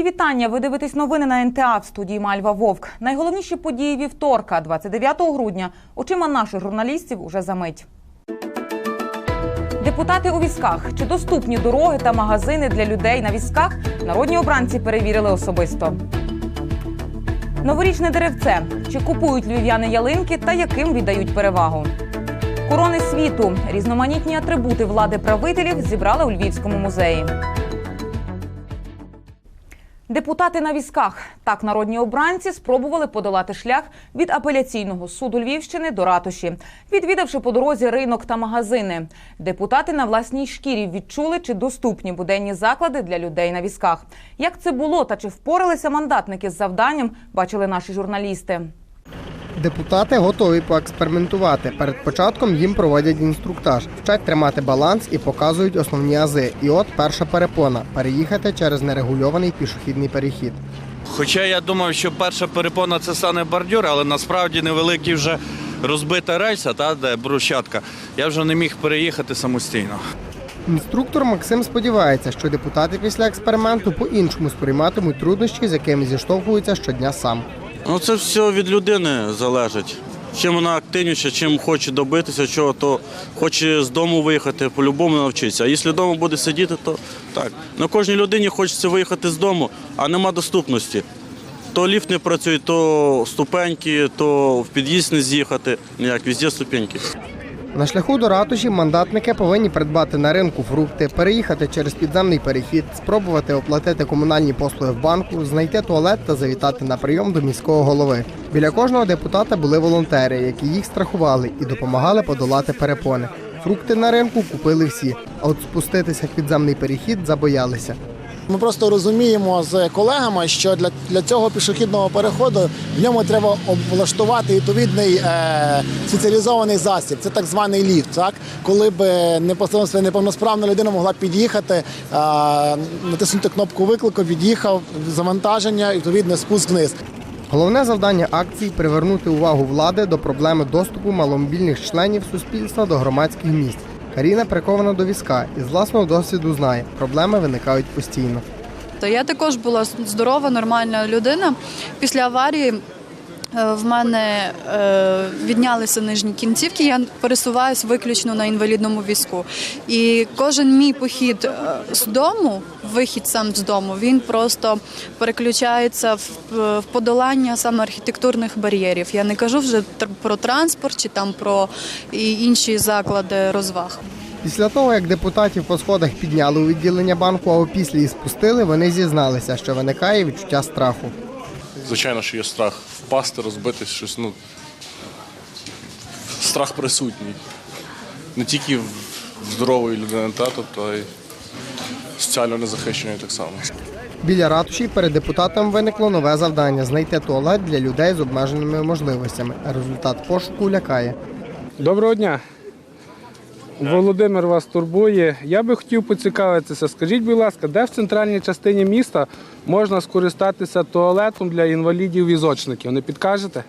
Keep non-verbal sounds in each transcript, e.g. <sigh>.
Мої вітання. Ви дивитесь новини на НТА в студії Мальва Вовк. Найголовніші події вівторка, 29 грудня. Очима наших журналістів уже за мить. Депутати у візках. Чи доступні дороги та магазини для людей на візках? Народні обранці перевірили особисто. Новорічне деревце. Чи купують львів'яни ялинки та яким віддають перевагу? Корони світу. Різноманітні атрибути влади правителів зібрали у Львівському музеї. Депутати на візках. Так народні обранці спробували подолати шлях від апеляційного суду Львівщини до ратуші, відвідавши по дорозі ринок та магазини. Депутати на власній шкірі відчули, чи доступні буденні заклади для людей на візках. Як це було та чи впоралися мандатники з завданням, бачили наші журналісти. Депутати готові поекспериментувати. Перед початком їм проводять інструктаж, вчать тримати баланс і показують основні ази. І от перша перепона переїхати через нерегульований пішохідний перехід. Хоча я думав, що перша перепона це стане бордюр, але насправді невеликий вже розбита рельса, та де брусчатка. Я вже не міг переїхати самостійно. Інструктор Максим сподівається, що депутати після експерименту по-іншому сприйматимуть труднощі, з якими зіштовхуються щодня сам. Ну, це все від людини залежить. Чим вона активніша, чим хоче добитися чого, то хоче з дому виїхати, по-любому навчитися. А якщо вдома буде сидіти, то так. На кожній людині хочеться виїхати з дому, а нема доступності. То ліфт не працює, то ступеньки, то в під'їзд не з'їхати. Ніяк, везде ступеньки. На шляху до ратуші мандатники повинні придбати на ринку фрукти, переїхати через підземний перехід, спробувати оплатити комунальні послуги в банку, знайти туалет та завітати на прийом до міського голови. Біля кожного депутата були волонтери, які їх страхували і допомагали подолати перепони. Фрукти на ринку купили всі, а от спуститися в підземний перехід забоялися. Ми просто розуміємо з колегами, що для, для цього пішохідного переходу в ньому треба облаштувати відповідний е, спеціалізований засіб. Це так званий ліфт. Так? Коли б непосередньо неповносправна людина могла під'їхати, е, натиснути кнопку виклику, від'їхав завантаження і відповідно спуск вниз. Головне завдання акції привернути увагу влади до проблеми доступу маломобільних членів суспільства до громадських місць. Каріна прикована до візка і з власного досвіду знає, проблеми виникають постійно. То я також була здорова, нормальна людина. Після аварії в мене е, віднялися нижні кінцівки. Я пересуваюсь виключно на інвалідному візку. І кожен мій похід е, з дому, вихід сам з дому, він просто переключається в, в подолання саме архітектурних бар'єрів. Я не кажу вже про транспорт чи там про інші заклади розваг. Після того, як депутатів по сходах підняли у відділення банку, а опісля і спустили, вони зізналися, що виникає відчуття страху. Звичайно, що є страх впасти, розбитись щось. Ну, страх присутній. Не тільки в здорової людини, та, тобто а й соціально незахищеної так само. Біля ратуші перед депутатом виникло нове завдання знайти туалет для людей з обмеженими можливостями. Результат пошуку лякає. Доброго дня. Володимир вас турбує. Я би хотів поцікавитися. Скажіть, будь ласка, де в центральній частині міста можна скористатися туалетом для інвалідів-візочників? Не підкажете?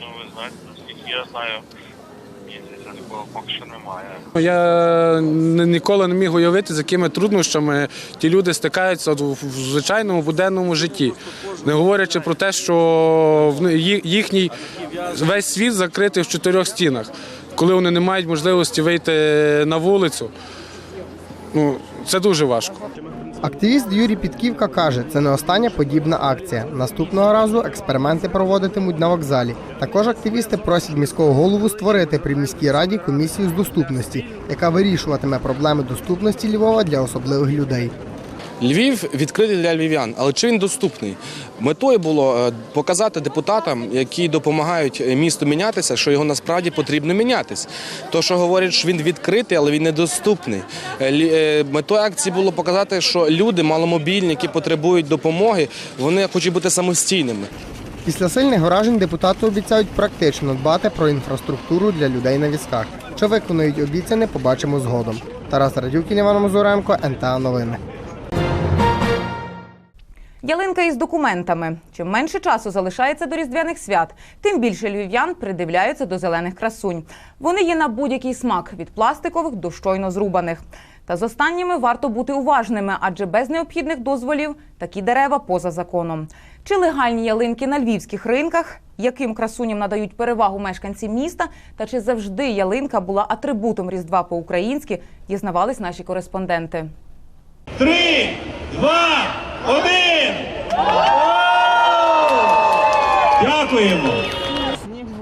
Ну, ви знаєте, наскільки я знаю, поки що немає. Я ні- ніколи не міг уявити, з якими труднощами ті люди стикаються в звичайному буденному житті. Не говорячи про те, що їхній весь світ закритий в чотирьох стінах, коли вони не мають можливості вийти на вулицю. Ну, це дуже важко. Активіст Юрій Підківка каже, це не остання подібна акція. Наступного разу експерименти проводитимуть на вокзалі. Також активісти просять міського голову створити при міській раді комісію з доступності, яка вирішуватиме проблеми доступності Львова для особливих людей. Львів відкритий для львів'ян, але чи він доступний? Метою було е, показати депутатам, які допомагають місту мінятися, що його насправді потрібно мінятись. То, що говорять, що він відкритий, але він недоступний. Е, е, Метою акції було показати, що люди маломобільні, які потребують допомоги, вони хочуть бути самостійними. Після сильних вражень депутати обіцяють практично дбати про інфраструктуру для людей на візках. Що виконують обіцяне, побачимо згодом. Тарас Радюкін, Іван Мазуренко, НТА Новини. Ялинка із документами. Чим менше часу залишається до різдвяних свят, тим більше львів'ян придивляються до зелених красунь. Вони є на будь-який смак від пластикових до щойно зрубаних. Та з останніми варто бути уважними, адже без необхідних дозволів такі дерева поза законом. Чи легальні ялинки на львівських ринках? Яким красуням надають перевагу мешканці міста? Та чи завжди ялинка була атрибутом Різдва по-українськи? Дізнавались наші кореспонденти. Три, два, один. Дякуємо.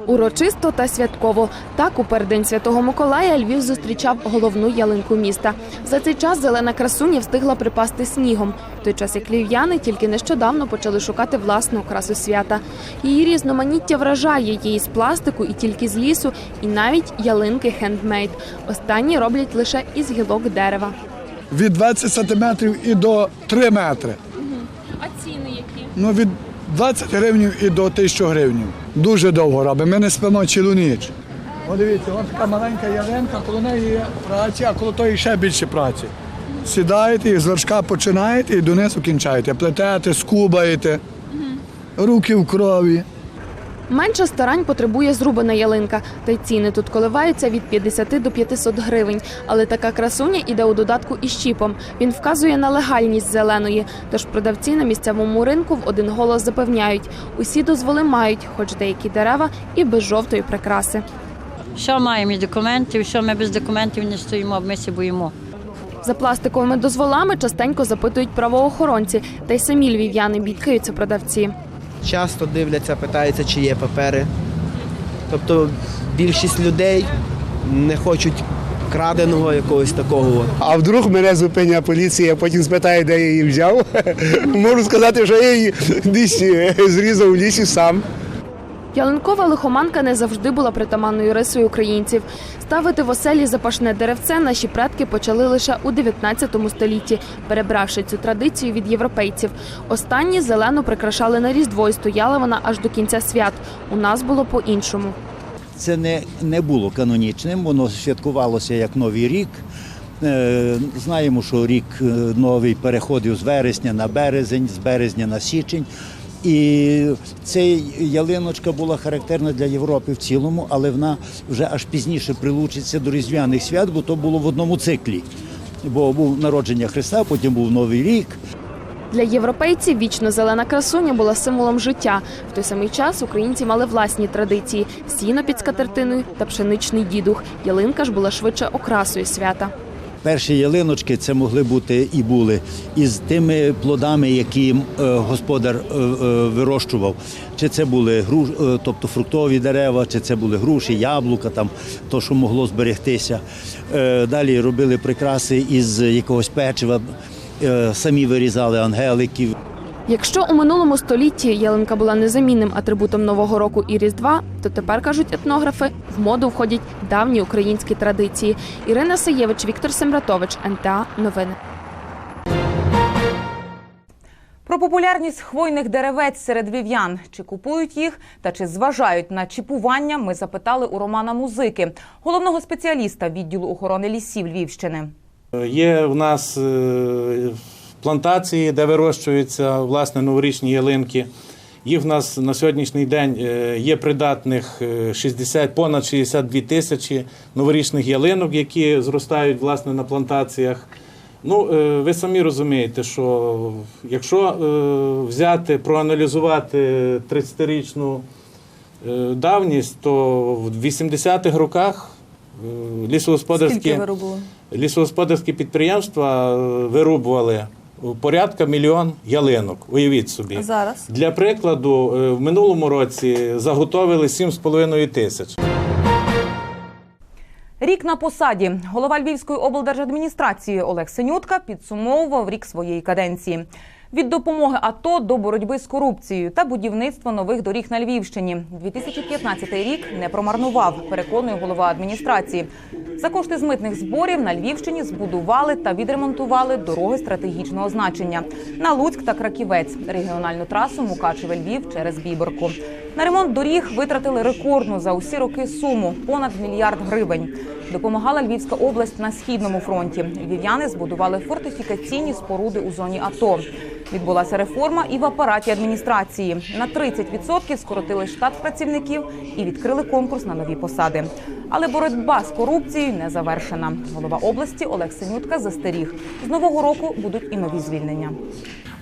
Урочисто та святково. Так у переддень Святого Миколая Львів зустрічав головну ялинку міста. За цей час зелена красуня встигла припасти снігом. В той час як львів'яни тільки нещодавно почали шукати власну окрасу свята. Її різноманіття вражає її з пластику і тільки з лісу, і навіть ялинки хендмейд. Останні роблять лише із гілок дерева. від 20 сантиметрів і до 3 метри. А ціни які? Ну, від 20 гривень і до 1000 гривень. Дуже довго робимо. Ми не спимо цілу ніч. О, дивіться, ось така маленька ялинка, коло неї є праці, а коло тої ще більше праці. Сідаєте і з вершка починаєте і донизу кінчаєте. Плетете, скубаєте, руки в крові. Менше старань потребує зрубана ялинка, та й ціни тут коливаються від 50 до 500 гривень. Але така красуня іде у додатку із щіпом. Він вказує на легальність зеленої. Тож продавці на місцевому ринку в один голос запевняють, усі дозволи мають, хоч деякі дерева і без жовтої прикраси. Що маємо і документів, що ми без документів не стоїмо, ми се боїмо. За пластиковими дозволами частенько запитують правоохоронці, та й самі львів'яни бідкаються продавці. Часто дивляться, питаються, чи є папери. Тобто більшість людей не хочуть краденого якогось такого. А вдруг мене зупиня поліція, потім спитає, де я її взяв. <laughs> Можу сказати, що я її десь е, зрізав у лісі сам. Ялинкова лихоманка не завжди була притаманною рисою українців. Ставити в оселі запашне деревце наші предки почали лише у 19 столітті, перебравши цю традицію від європейців. Останні зелену прикрашали на різдво і стояла вона аж до кінця свят. У нас було по-іншому. Це не, не було канонічним, воно святкувалося як Новий рік. Е, Знаємо, що рік е, новий переходив з вересня на березень, з березня на січень. І ця ялиночка була характерна для Європи в цілому, але вона вже аж пізніше прилучиться до Різдвяних свят, бо то було в одному циклі. Бо був народження Христа, потім був Новий рік. Для європейців вічно зелена красуня була символом життя. В той самий час українці мали власні традиції: сіно під скатертиною та пшеничний дідух. Ялинка ж була швидше окрасою свята. Перші ялиночки це могли бути і були із тими плодами, які е, господар е, е, вирощував. Чи це були груш, тобто фруктові дерева, чи це були груші, яблука, там то, що могло зберегтися. Далі робили прикраси із якогось печива, самі вирізали ангеликів. Якщо у минулому столітті ялинка була незамінним атрибутом Нового року і Різдва, то тепер кажуть етнографи, в моду входять давні українські традиції. Ірина Саєвич, Віктор Семратович, НТА Новини. Про популярність хвойних деревець серед львів'ян. Чи купують їх та чи зважають на чіпування? Ми запитали у Романа Музики, головного спеціаліста відділу охорони лісів Львівщини. Є в нас е, плантації, де вирощуються власне новорічні ялинки. Їх в нас на сьогоднішній день е, є придатних е, 60, понад 62 тисячі новорічних ялинок, які зростають власне на плантаціях. Ну, е, ви самі розумієте, що якщо е, взяти, проаналізувати 30-річну е, давність, то в 80-х роках е, лісогосподарські, лісогосподарські підприємства е, вирубували порядка мільйон ялинок. Уявіть собі. Зараз Для прикладу, е, в минулому році заготовили 7,5 тисяч. Рік на посаді голова Львівської облдержадміністрації Олег Синютка підсумовував рік своєї каденції. Від допомоги АТО до боротьби з корупцією та будівництва нових доріг на Львівщині. 2015 рік не промарнував, переконує голова адміністрації. За кошти з митних зборів на Львівщині збудували та відремонтували дороги стратегічного значення на Луцьк та Краківець, регіональну трасу Мукачеве Львів через Біберку. На ремонт доріг витратили рекордну за усі роки суму понад мільярд гривень. Допомагала Львівська область на східному фронті. Львів'яни збудували фортифікаційні споруди у зоні АТО. Відбулася реформа і в апараті адміністрації. На 30% скоротили штат працівників і відкрили конкурс на нові посади. Але боротьба з корупцією не завершена. Голова області Олег Синютка застеріг. З нового року будуть і нові звільнення.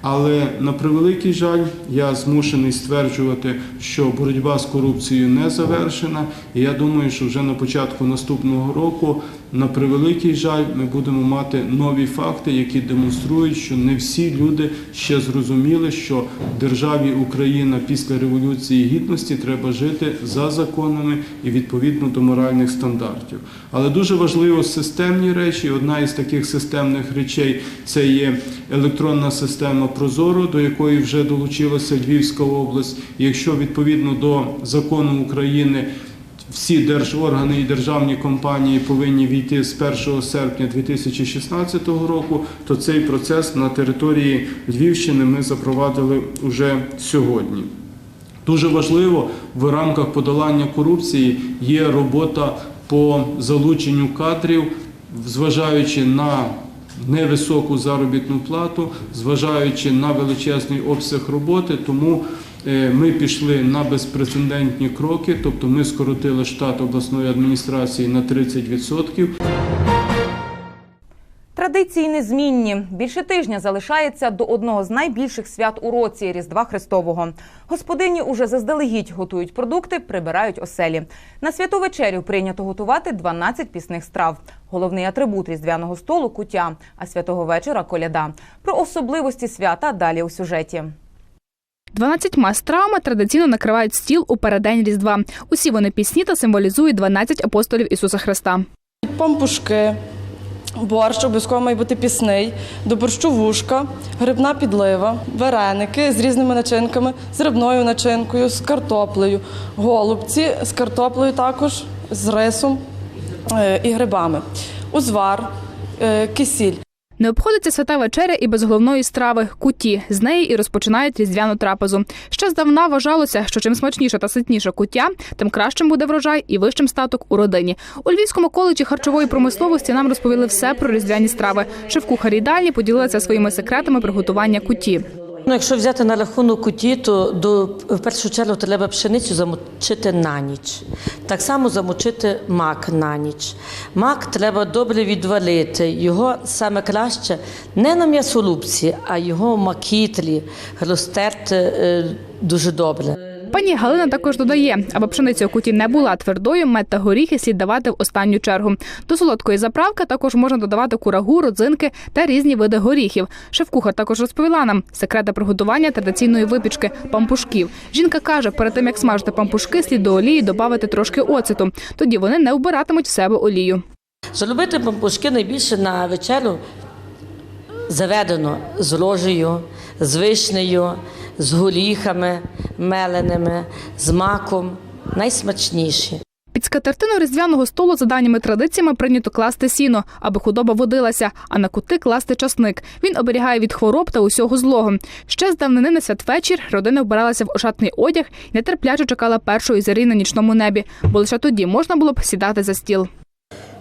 Але на превеликий жаль, я змушений стверджувати, що боротьба з корупцією не завершена. І я думаю, що вже на початку наступного року, на превеликий жаль, ми будемо мати нові факти, які демонструють, що не всі люди ще зрозуміли, що державі Україна після революції гідності треба жити за законами і відповідно до моральних стандартів. Але дуже важливо системні речі. Одна із таких системних речей це є електронна система Прозоро, до якої вже долучилася Львівська область. Якщо відповідно до закону України всі держоргани і державні компанії повинні війти з 1 серпня 2016 року, то цей процес на території Львівщини ми запровадили вже сьогодні. Дуже важливо в рамках подолання корупції є робота по залученню кадрів, зважаючи на невисоку заробітну плату, зважаючи на величезний обсяг роботи. Тому ми пішли на безпрецедентні кроки, тобто ми скоротили штат обласної адміністрації на 30%. Традиції незмінні. Більше тижня залишається до одного з найбільших свят у році Різдва Христового. Господині уже заздалегідь готують продукти, прибирають оселі. На святу вечерю прийнято готувати 12 пісних страв. Головний атрибут різдвяного столу куття, а святого вечора коляда. Про особливості свята далі у сюжеті. 12 стравами традиційно накривають стіл у переддень Різдва. Усі вони пісні та символізують 12 апостолів Ісуса Христа. Пампушки, борщ обов'язково має бути пісний, до борщу вушка, грибна підлива, вареники з різними начинками, з рибною начинкою, з картоплею, голубці з картоплею також, з рисом е, і грибами, узвар, е, кисіль. Не обходиться свята вечеря і без головної страви куті. З неї і розпочинають різдвяну трапезу. Ще здавна вважалося, що чим смачніше та ситніша куття, тим кращим буде врожай і вищим статок у родині. У Львівському коледжі харчової промисловості нам розповіли все про різдвяні страви. Шеф-кухарі дальні поділилися своїми секретами приготування куті. Ну, якщо взяти на рахунок куті, то до, в першу чергу треба пшеницю замочити на ніч. Так само замочити мак на ніч. Мак треба добре відвалити. Його саме краще не на м'ясолубці, а його в макітлі розтерти е, дуже добре. Пані Галина також додає, аби пшениця у куті не була твердою, мед та горіхи слід давати в останню чергу. До солодкої заправки також можна додавати курагу, родзинки та різні види горіхів. Шеф-кухар також розповіла нам секрети приготування традиційної випічки пампушків. Жінка каже, перед тим як смажити пампушки, слід до олії додати трошки оцету. Тоді вони не вбиратимуть в себе олію. Зробити пампушки найбільше на вечерю заведено з рожею, з вишнею, з горіхами меленими, з маком. Найсмачніші. Під скатертину різдвяного столу, за даними традиціями, прийнято класти сіно, аби худоба водилася, а на кути класти часник. Він оберігає від хвороб та усього злого. Ще з давнини на святвечір родина вбиралася в ошатний одяг і нетерпляче чекала першої зорі на нічному небі, бо лише тоді можна було б сідати за стіл.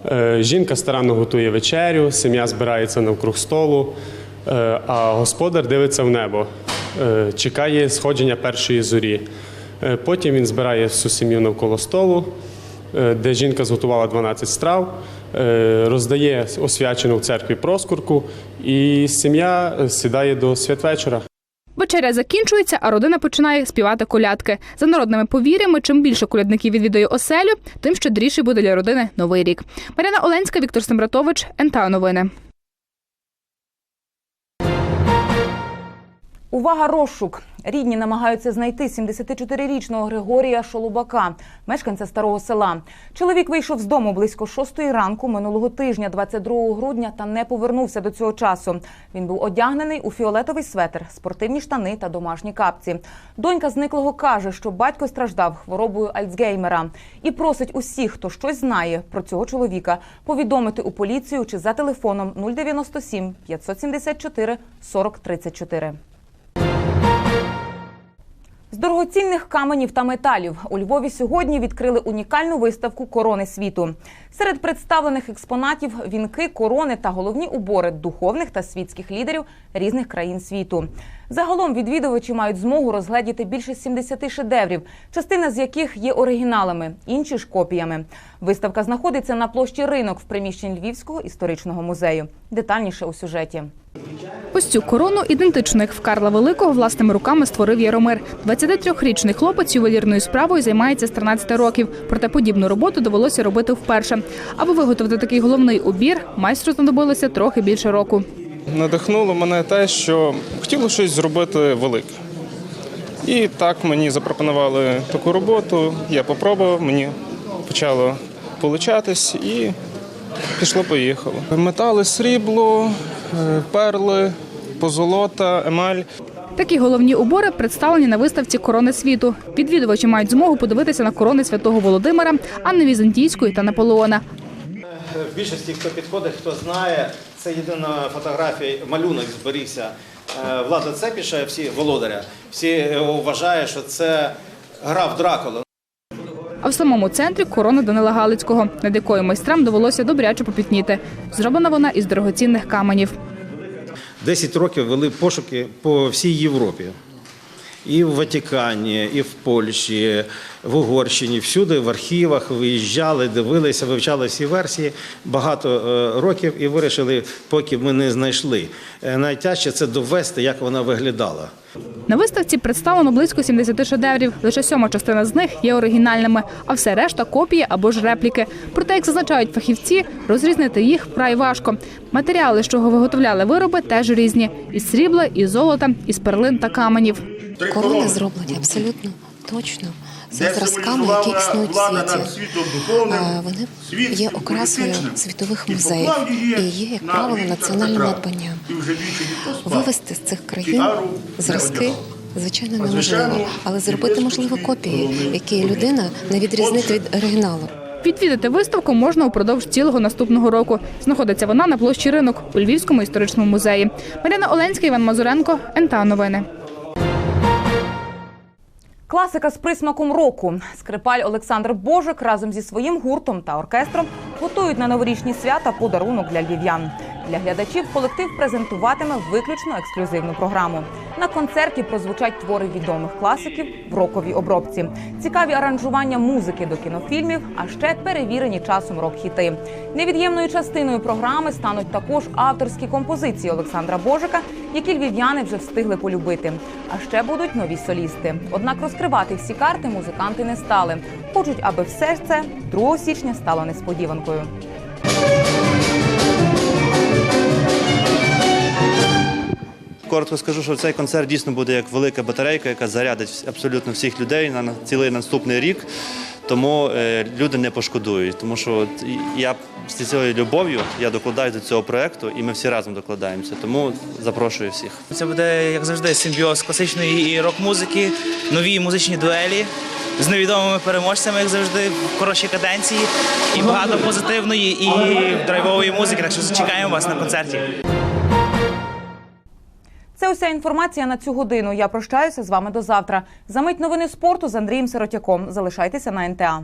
Е, Жінка старанно готує вечерю, сім'я збирається навкруг столу, е, а господар дивиться в небо, чекає сходження першої зорі. Е, Потім він збирає всю сім'ю навколо столу, е, де жінка зготувала 12 страв, е, роздає освячену в церкві проскурку, і сім'я е, сідає до святвечора. Вечеря закінчується, а родина починає співати колядки. За народними повір'ями, чим більше колядників відвідує оселю, тим щедріший буде для родини новий рік. Марина Оленська, Віктор Сембратович, НТА Новини. Увага, розшук! Рідні намагаються знайти 74-річного Григорія Шолубака, мешканця старого села. Чоловік вийшов з дому близько 6 ранку минулого тижня, 22 грудня, та не повернувся до цього часу. Він був одягнений у фіолетовий светр, спортивні штани та домашні капці. Донька зниклого каже, що батько страждав хворобою Альцгеймера і просить усіх, хто щось знає про цього чоловіка, повідомити у поліцію чи за телефоном 097 574 40 34. З дорогоцінних каменів та металів у Львові сьогодні відкрили унікальну виставку Корони світу. Серед представлених експонатів вінки, корони та головні убори духовних та світських лідерів різних країн світу. Загалом відвідувачі мають змогу розгледіти більше 70 шедеврів, частина з яких є оригіналами, інші ж копіями. Виставка знаходиться на площі ринок в приміщенні Львівського історичного музею. Детальніше у сюжеті. Ось цю корону, ідентичну як в Карла Великого, власними руками створив Яромир. 23-річний хлопець ювелірною справою займається з 13 років. Проте подібну роботу довелося робити вперше. Аби виготовити такий головний убір, майстру знадобилося трохи більше року. Надихнуло мене те, що хотіло щось зробити велике. І так мені запропонували таку роботу. Я попробував, мені почало получатись і пішло-поїхало. Метали, срібло, е, перли, позолота, емаль. Такі головні убори представлені на виставці Корони світу. Відвідувачі мають змогу подивитися на корони святого Володимира, Анни Візантійської та Наполеона. В більшості, хто підходить, хто знає, це єдина фотографія, малюнок зберігся е, Влада Цепіша, всі володаря. Всі е, вважають, що це гра в Дракула. А в самому центрі корона Данила Галицького, над якою майстрам довелося добряче попітніти. Зроблена вона із дорогоцінних каменів. 10 років вели пошуки по всій Європі. І в Ватикані, і в Польщі, в Угорщині, всюди в архівах виїжджали, дивилися, вивчали всі версії багато е, років і вирішили, поки ми не знайшли. Е, Найтяжче це довести, як вона виглядала. На виставці представлено близько 70 шедеврів. Лише сьома частина з них є оригінальними, а все решта копії або ж репліки. Проте, як зазначають фахівці, розрізнити їх вкрай важко. Матеріали, з чого виготовляли вироби, теж різні: із срібла, із золота, із перлин та каменів. Корони зроблені абсолютно точно за зразками, які існують в світі. Вони є окрасою світових музеїв і є, як правило, національним надбанням. Вивести з цих країн зразки. Звичайно, неможливо, але зробити можливо копії, які людина не відрізнить від оригіналу. Відвідати виставку можна упродовж цілого наступного року. Знаходиться вона на площі ринок у Львівському історичному музеї. Марина Оленська, Іван Мазуренко, НТА Новини. Класика з присмаком року. Скрипаль Олександр Божик разом зі своїм гуртом та оркестром готують на новорічні свята подарунок для львів'ян. Для глядачів колектив презентуватиме виключно ексклюзивну програму. На концерті прозвучать твори відомих класиків в роковій обробці, цікаві аранжування музики до кінофільмів, а ще перевірені часом рок-хіти. Невід'ємною частиною програми стануть також авторські композиції Олександра Божика, які львів'яни вже встигли полюбити. А ще будуть нові солісти. Однак розкривати всі карти музиканти не стали. Хочуть, аби все це 2 січня стало несподіванкою. Коротко скажу, що цей концерт дійсно буде як велика батарейка, яка зарядить абсолютно всіх людей на цілий наступний рік. Тому е, люди не пошкодують. Тому що я з цією любов'ю я докладаю до цього проекту, і ми всі разом докладаємося. Тому запрошую всіх. Це буде, як завжди, симбіоз класичної рок-музики, нові музичні дуелі з невідомими переможцями, як завжди, в хорошій каденції, і багато позитивної і драйвової музики. Так що чекаємо вас на концерті. Це уся інформація на цю годину. Я прощаюся з вами до завтра. Замить новини спорту з Андрієм Сиротяком. Залишайтеся на НТА.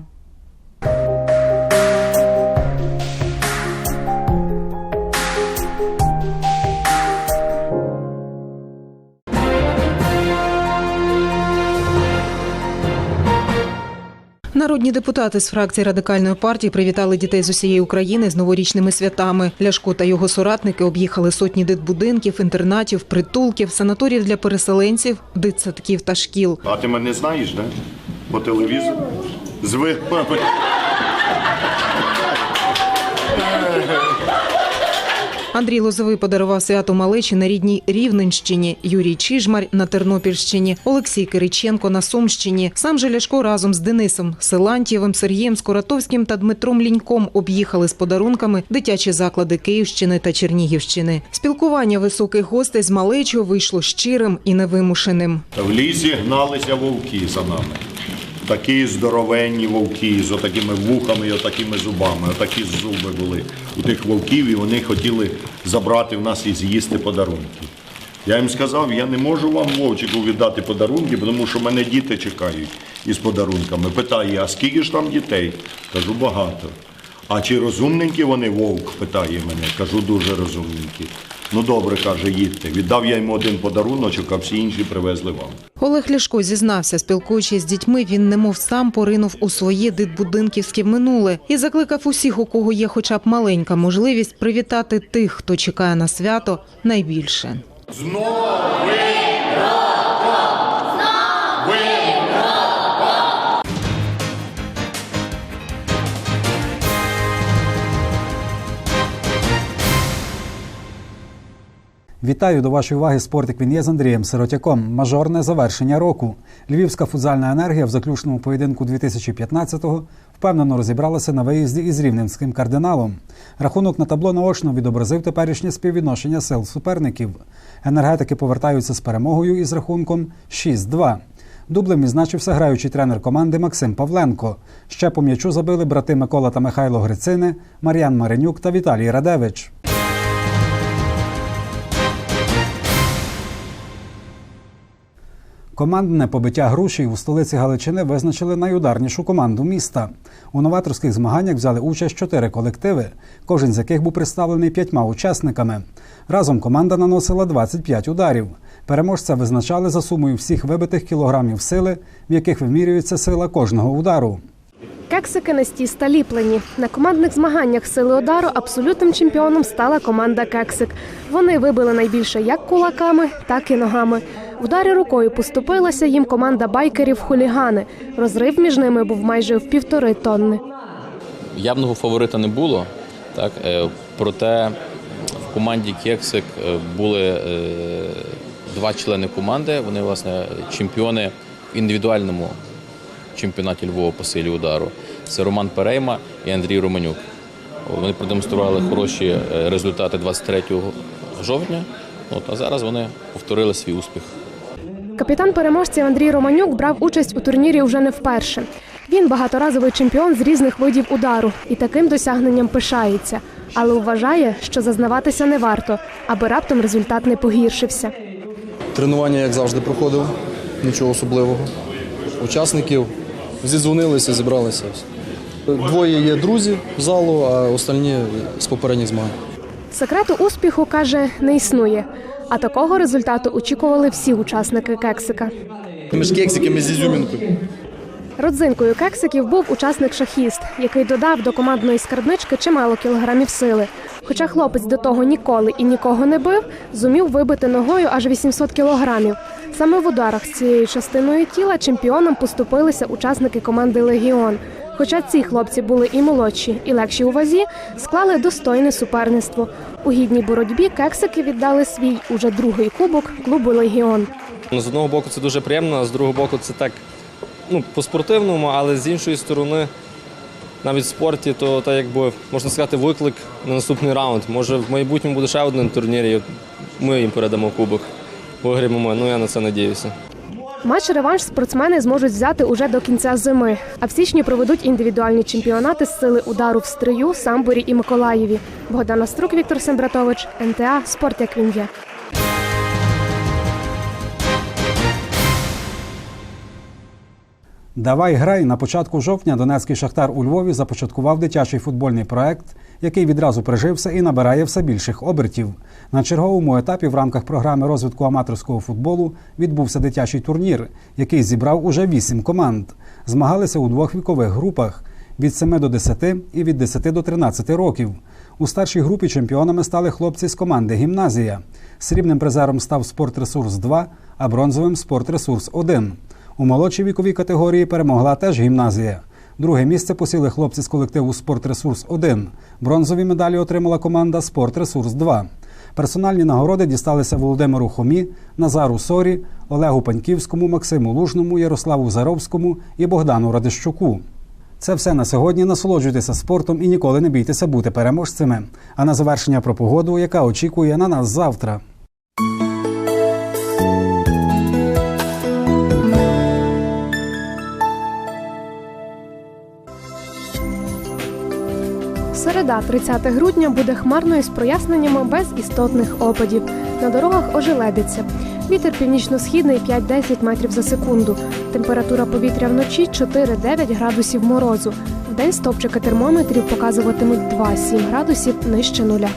Народні депутати з фракції радикальної партії привітали дітей з усієї України з новорічними святами. Ляшко та його соратники об'їхали сотні дитбудинків, інтернатів, притулків, санаторіїв для переселенців, дитсадків та шкіл. А ти мене знаєш, да? По телевізору? Звик. Андрій Лозовий подарував свято малечі на рідній Рівненщині, Юрій Чижмар на Тернопільщині, Олексій Кириченко на Сумщині. Сам же Ляшко разом з Денисом Силантьєвим, Сергієм Скоратовським та Дмитром Ліньком об'їхали з подарунками дитячі заклади Київщини та Чернігівщини. Спілкування високих гостей з малечою вийшло щирим і невимушеним. В лісі гналися вовки за нами. Такі здоровенні вовки з отакими вухами і отакими зубами. Отакі зуби були у тих вовків, і вони хотіли забрати в нас і з'їсти подарунки. Я їм сказав, я не можу вам Вовчику віддати подарунки, тому що мене діти чекають із подарунками. Питає, а скільки ж там дітей? Кажу, багато. А чи розумненькі вони вовк? питає мене. Кажу, дуже розумненькі. Ну добре, каже, їдьте. Віддав я йому один подаруночок, а всі інші привезли вам. Олег Ляшко зізнався, спілкуючись з дітьми, він немов сам поринув у своє дитбудинківське минуле і закликав усіх, у кого є хоча б маленька можливість привітати тих, хто чекає на свято найбільше. Вітаю до вашої уваги спортик він є з Андрієм Сиротяком. Мажорне завершення року. Львівська футзальна енергія в заключному поєдинку 2015-го впевнено розібралася на виїзді із рівненським кардиналом. Рахунок на табло наочно відобразив теперішнє співвідношення сил суперників. Енергетики повертаються з перемогою із рахунком 6-2. Дублем відзначився граючий тренер команди Максим Павленко. Ще по м'ячу забили брати Микола та Михайло Грицини, Мар'ян Маринюк та Віталій Радевич. Командне побиття груші у столиці Галичини визначили найударнішу команду міста. У новаторських змаганнях взяли участь чотири колективи, кожен з яких був представлений п'ятьма учасниками. Разом команда наносила 25 ударів. Переможця визначали за сумою всіх вибитих кілограмів сили, в яких вимірюється сила кожного удару. Кексики на стіста ліплені. На командних змаганнях сили удару абсолютним чемпіоном стала команда Кексик. Вони вибили найбільше як кулаками, так і ногами. В рукою поступилася їм команда байкерів хулігани. Розрив між ними був майже в півтори тонни. Явного фаворита не було, так, е, проте в команді Кексик е, були е, два члени команди. Вони, власне, чемпіони в індивідуальному чемпіонаті Львова по силі удару. Це Роман Перейма і Андрій Романюк. Вони продемонстрували хороші результати 23 жовтня. От, а зараз вони повторили свій успіх. Капітан переможців Андрій Романюк брав участь у турнірі вже не вперше. Він багаторазовий чемпіон з різних видів удару і таким досягненням пишається, але вважає, що зазнаватися не варто, аби раптом результат не погіршився. Тренування, як завжди, проходив, нічого особливого. Учасників зідзвонилися, зібралися. Двоє є друзі залу, а остальні з попередніх змагань. Секрету успіху каже, не існує. А такого результату очікували всі учасники кексика. Ми ж кексики, ми з ізюмінкою. Родзинкою кексиків був учасник шахіст, який додав до командної скарбнички чимало кілограмів сили. Хоча хлопець до того ніколи і нікого не бив, зумів вибити ногою аж 800 кілограмів. Саме в ударах з цією частиною тіла чемпіонам поступилися учасники команди Легіон. Хоча ці хлопці були і молодші, і легші у вазі, склали достойне суперництво. У гідній боротьбі кексики віддали свій уже другий кубок клубу Легіон. Ну, З одного боку це дуже приємно, а з другого боку це так ну, по-спортивному, але з іншої сторони, навіть в спорті, то так якби можна сказати, виклик на наступний раунд. Може в майбутньому буде ще один турнір, і ми їм передамо кубок. Виграємо, ну я на це надіюся. Матч реванш спортсмени зможуть взяти уже до кінця зими. А в січні проведуть індивідуальні чемпіонати з сили удару в Стрию, Самборі і Миколаєві. Богдана Струк, Віктор Сембратович, НТА Спорт як він є. Давай грай на початку жовтня Донецький шахтар у Львові започаткував дитячий футбольний проект, який відразу прижився і набирає все більших обертів. На черговому етапі в рамках програми розвитку аматорського футболу відбувся дитячий турнір, який зібрав уже вісім команд. Змагалися у двох вікових групах від 7 до 10 і від 10 до 13 років. У старшій групі чемпіонами стали хлопці з команди Гімназія. Срібним призером став Спортресурс 2, а бронзовим Спортресурс 1. У молодшій віковій категорії перемогла теж гімназія. Друге місце посіли хлопці з колективу Спортресурс 1 Бронзові медалі отримала команда Спортресурс 2 Персональні нагороди дісталися Володимиру Хомі, Назару Сорі, Олегу Паньківському, Максиму Лужному, Ярославу Заровському і Богдану Радищуку. Це все на сьогодні. Насолоджуйтеся спортом і ніколи не бійтеся бути переможцями. А на завершення про погоду, яка очікує на нас завтра. Середа, 30 грудня, буде хмарною з проясненнями без істотних опадів. На дорогах ожеледиться. Вітер північно-східний 5-10 метрів за секунду. Температура повітря вночі 4-9 градусів морозу. Вдень стопчики термометрів показуватимуть 2-7 градусів нижче нуля.